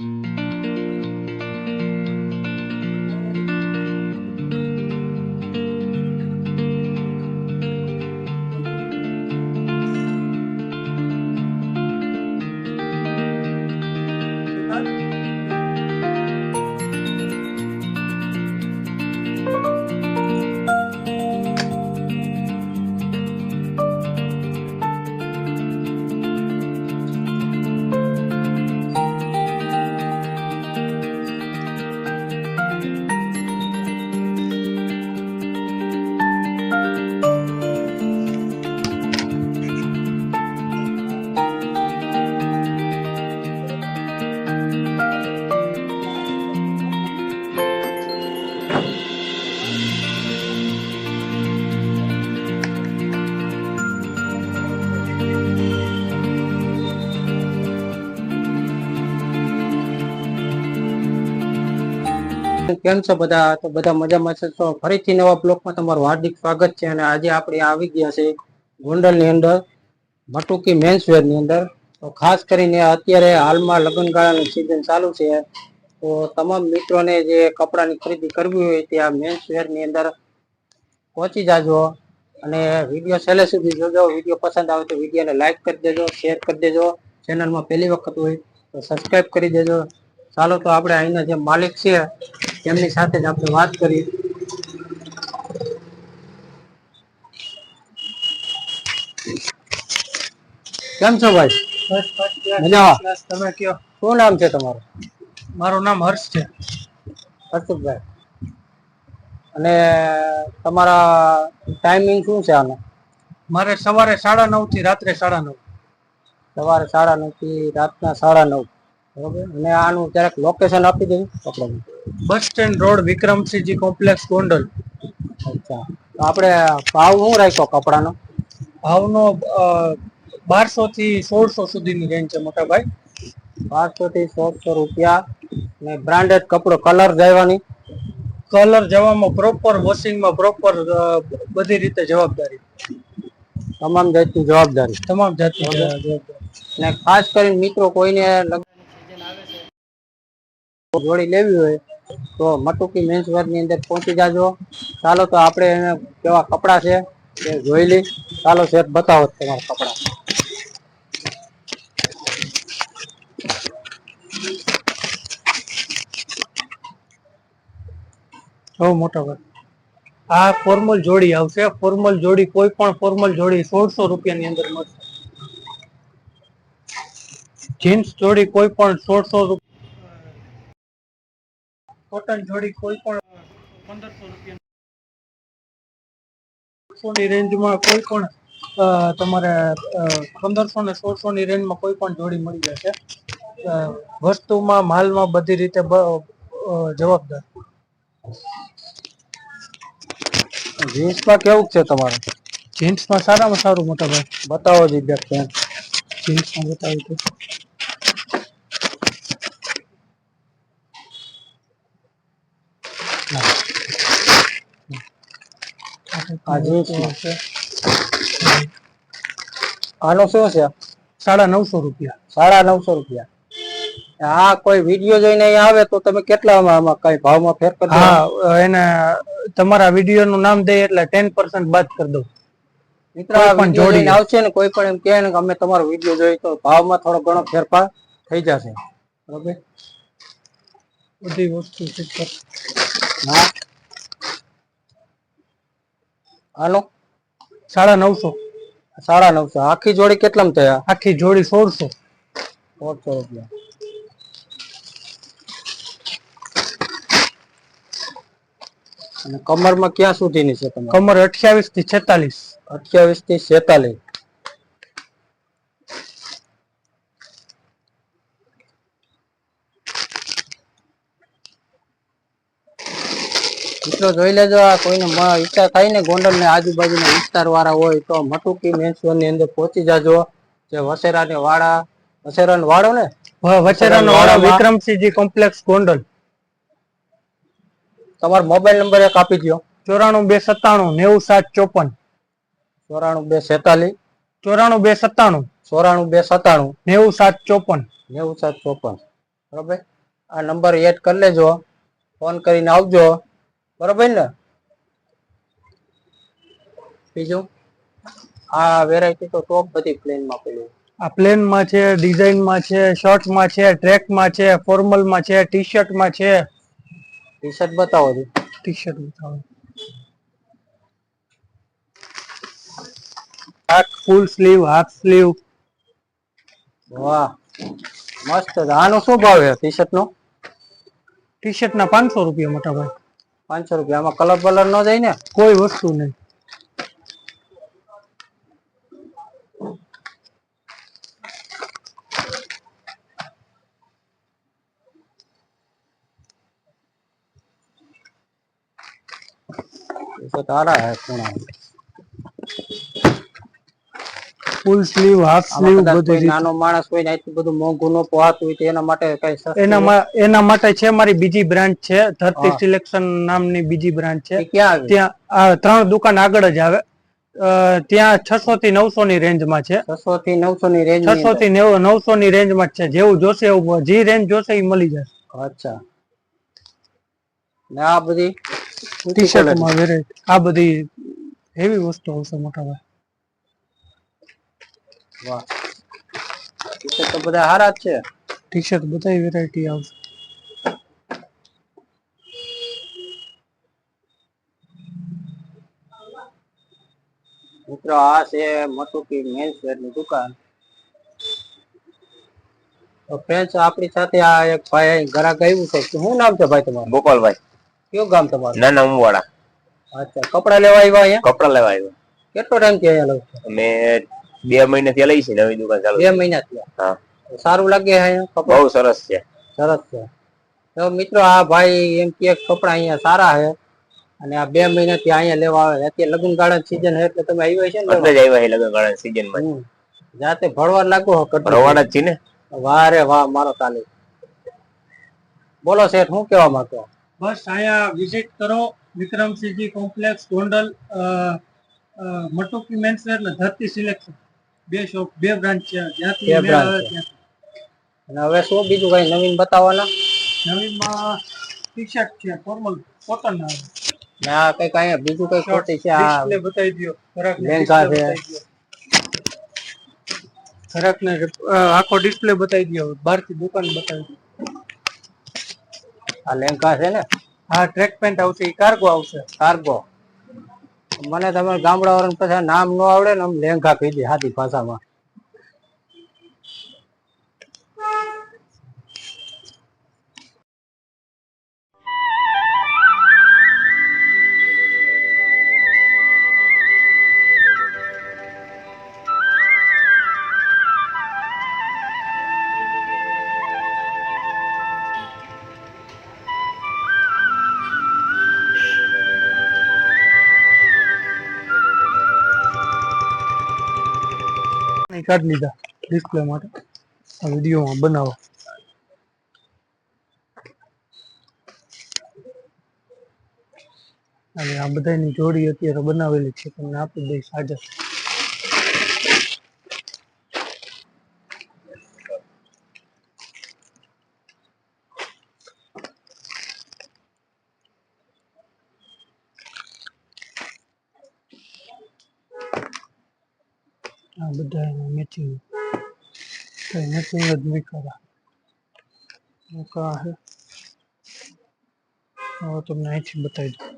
Mm-hmm. કેમ છો બધા? તો બધા મજામાં છે. તો ફરીથી નવા બ્લોકમાં તમારું હાર્દિક સ્વાગત છે અને આજે આપણે આવી ગયા છે ગોંડલની અંદર મટુકી મેન્સવેરની અંદર. તો ખાસ કરીને અત્યારે હાલમાં લગ્નગાળાની સિઝન ચાલુ છે. તો તમામ મિત્રોને જે કપડાની ખરીદી કરવી હોય તે આ મેન્સવેરની અંદર પહોંચી જાજો અને વીડિયો છેલ્લે સુધી જોજો. વીડિયો પસંદ આવે તો વિડીયોને લાઈક કરી દેજો શેર કરી દેજો. ચેનલમાં પહેલી વખત હોય તો સબસ્ક્રાઇબ કરી દેજો. ચાલો તો આપણે અહીંના જે માલિક છે તેમની સાથે જ આપણે વાત કરી કેમ છો ભાઈ? મજામાં તમે કયો? શું નામ છે તમારું? મારું નામ હર્ષ છે. હર્ષભાઈ અને તમારા ટાઈમિંગ શું છે આનો? મારે સવારે સાડા નવથી રાત્રે સાડા નવ. સવારે સાડા નવથી રાતના સાડા નવ. બરોબર? અને આનું જરાક લોકેશન આપી દઉં કપડાનું. Bus stand road Vikramsinhji complex Gondal. અચ્છા આપણે ભાવ શું રાખ્યો કપડાનો? ભાવનો બારસો થી સોળસો સુધીની રેન્જ છે મોટાભાઈ. બારસો થી સોળસો રૂપિયા ને બ્રાન્ડેડ કપડો કલર જવાની કલર જવામાં પ્રોપર વોશિંગમાં પ્રોપર બધી રીતે જવાબદારી. તમામ જાતની જવાબદારી. તમામ જાતની જવાબદારી. ને ખાસ કરીને મિત્રો કોઈને લગ્ન જોડી લેવી હોય તો મટુકી મેન્સવેરની અંદર પહોંચી જાજો. ચાલો તો આપણે એને કેવા કપડા છે એ જોઈ લઈ. ચાલો શેઠ બતાવો તમારા કપડા. બહુ મોટો ભાઈ આ ફોર્મલ જોડી આવશે. ફોર્મલ જોડી કોઈ પણ ફોર્મલ જોડી સોળસો રૂપિયાની અંદર મળશે. જીન્સ જોડી કોઈ પણ સોળસો કોટન જોડી કોઈ પણ પંદરસો રૂપિયા. ની રેન્જમાં કોઈ પણ અ, તમારે પંદરસો ને સોળસો ની રેન્જમાં કોઈ પણ જોડી મળી જશે. વસ્તુમાં માલમાં બધી રીતે જવાબદાર. જીન્સમાં કેવું છે તમારું? જીન્સમાં સારામાં સારું મોટા ભાઈ બતાવો જી બે પેન્ટ જીન્સમાં બતાવ્યું તો આ જીન્સ આનો શું છે સાડા નવસો રૂપિયા સાડા નવસો રૂપિયા આ કોઈ વીડિયો જોઈને આવે તો તમે કેટલામાં આમાં કઈ ભાવમાં ફેર કરી હા એને તમારા વીડિયો નું નામ દે એટલે ટેન પર્સન્ટ બાદ કરી દઉં. મિત્ર પણ જોડી આવશે ને કોઈ પણ એમ કહે ને કે અમે તમારો વીડિયો જોઈ તો ભાવમાં થોડો ઘણો ફેરફાર થઈ જશે. બરોબર? બધી વસ્તુ છે. હા. હાલો. સાડા નવસો. સાડા નવસો. આખી જોડી કેટલામાં થયા? આખી જોડી સોળસો. સોળસો રૂપિયા. અને કમરમાં ક્યાં સુધીની છે તમારે? કમર અઠ્યાવીસથી છેતાલીસ. અઠ્યાવીસથી છેતાલીસ. મિત્રો જોઈ લેજો આ કોઈને ઈચ્છા થાય ને ગોંડલ ને આજુબાજુના વિસ્તાર વાળા હોય તો મટુકી મેન્સવરની અંદર પહોંચી જાજો જે વસેરા ને વાળા વસેરા ને? વાડો ને વસેરા નો વાળા. વિક્રમસિંહજી કોમ્પ્લેક્સ ગોંડલ. તમારો મોબાઈલ નંબર એક આપી દો ચોરાણું બે સત્તાણું નેવું સાત ચોપન. ચોરાણું બે સેતાલીસ ચોરાણું બે સત્તાણું. ચોરાણું બે સત્તાણું. નેવું સાત ચોપન. નેવું સાત ચોપન. બરોબર? આ નંબર એડ કરી લેજો. ફોન કરીને આવજો. બરોબર ને? બીજું? આ વેરાયટી તો ટોપ બધી પ્લેનમાં પેલી. આ પ્લેનમાં છે ડિઝાઇનમાં છે શર્ટમાં છે ટ્રેકમાં છે ફોર્મલમાં છે ટી શર્ટમાં છે. ટી શર્ટ બતાવો ટી શર્ટ બતાવો. Half full sleeve half sleeve વાહ. મસ્ત. આનો શું ભાવ છે? ટી શર્ટ નો? ટી શર્ટ ના પાંચસો રૂપિયા મોટા ભાઈ. પાંચસો રૂપિયા. આમાં કલર બલર ન જાય ને? કોઈ વસ્તુ નહીં. તારા હે ખૂણા ફૂલ સ્લીવ હાફ સ્લીવ બધી. નાનો માણસ હોય ને આટલું બધું મોંઘું નો પોહાતું હોય તો એના માટે કઈ એના એના માટે છે મારી બીજી બ્રાન્ચ છે ધરતી. સિલેક્શન નામની બીજી બ્રાન્ચ છે. ક્યાં ત્યાં આ ત્રણ દુકાન આગળ જ આવે. ત્યાં છસો થી નવસો ની રેન્જમાં છે. છસો થી નવસો ની રેન્જ છસો થી નવસો ની રેન્જમાં જ છે. જેવું જોશે એવું જે રેન્જ જોશે એ મળી જશે. અચ્છા. ને આ બધી ટી શર્ટ આ બધી હેવી વસ્તુ આવશે મોટા ભાઈ. વાહ. તો બધા સારા જ છે. બધા વેરાયટી આવશે. મિત્રો આ છે મટુકી મેન્સવેરની દુકાન. ફ્રેન્ડ્સ આપણી સાથે આ એક ભાઈ ગ્રાહક આવ્યું છે. શું નામ છે ભાઈ તમારું? ગોપાલભાઈ. કયું ગામ તમારું? નાના ઉમવાડા અચ્છા કપડા લેવા આવ્યા અહીંયા? કપડા લેવા આવ્યા. કેટલો ટાઈમથી અહીંયા લઉં અમે બે મહિના થી લઈ છે નવી દુકાન ચાલુ બે મહિના થયા હા. સારું લાગે બહુ સરસ છે. સરસ છે. તો મિત્રો આ ભાઈ એમ કે કપડા અહીંયા સારા છે અને આ બે મહિનાથી અહીંયા લેવા આવે. અત્યારે લગ્ન ગાળા સીઝન છે એટલે તમે આવ્યા છે ને એટલે જ આવ્યા છે લગ્ન ગાળા સીઝનમાં. જાતે ભરવા લાગો હો જ છે ને? વારે વાહ મારો તાલી. બોલો શેઠ હું કેવા માંગતો બસ અહીંયા વિઝિટ કરો. વિક્રમસિંહજી કોમ્પ્લેક્સ ગોંડલ મટુકી મેન્સવેર ને ધરતી સિલેક્શન બે શોપ બે બ્રાન્ચ છે જ્યાંથી બે મેળ branch આવે છે. ત્યાંથી. અને હવે શું બીજું કઈ નવીન બતાવવાના નવીનમાં ટી શર્ટ છે ફોર્મલ કોટન આવે ને આ કંઈક અહીંયા બીજું કઈ ખોટી છે આ ડિસ્પ્લે બતાવી દો ઘરાકને લેંઘા display છે. બતાવી દ્યો. ઘરાકને અ, આખો ડિસ્પ્લે બતાવી દો બહારથી દુકાન બતાવી દો આ લેંઘા છે ને હા ટ્રેક પેન્ટ આવશે એ કાર્ગો આવશે કાર્ગો મને તમે ગામડા વાળા પછી નામ ન આવડે ને આમ લેંઘા કહી દે સાદી ભાષામાં. કાઢી લીધા ડિસ્પ્લે માટે. આ વિડીયોમાં બનાવો. અને આ બધાની જોડી અત્યારે બનાવેલી છે, તમને આપી દઈશ આજે આ બધા મેચિંગ કઈ મેચિંગ જ નહીં કરા. કા હે. હવે તમને અહીંથી બતાવી દઉં.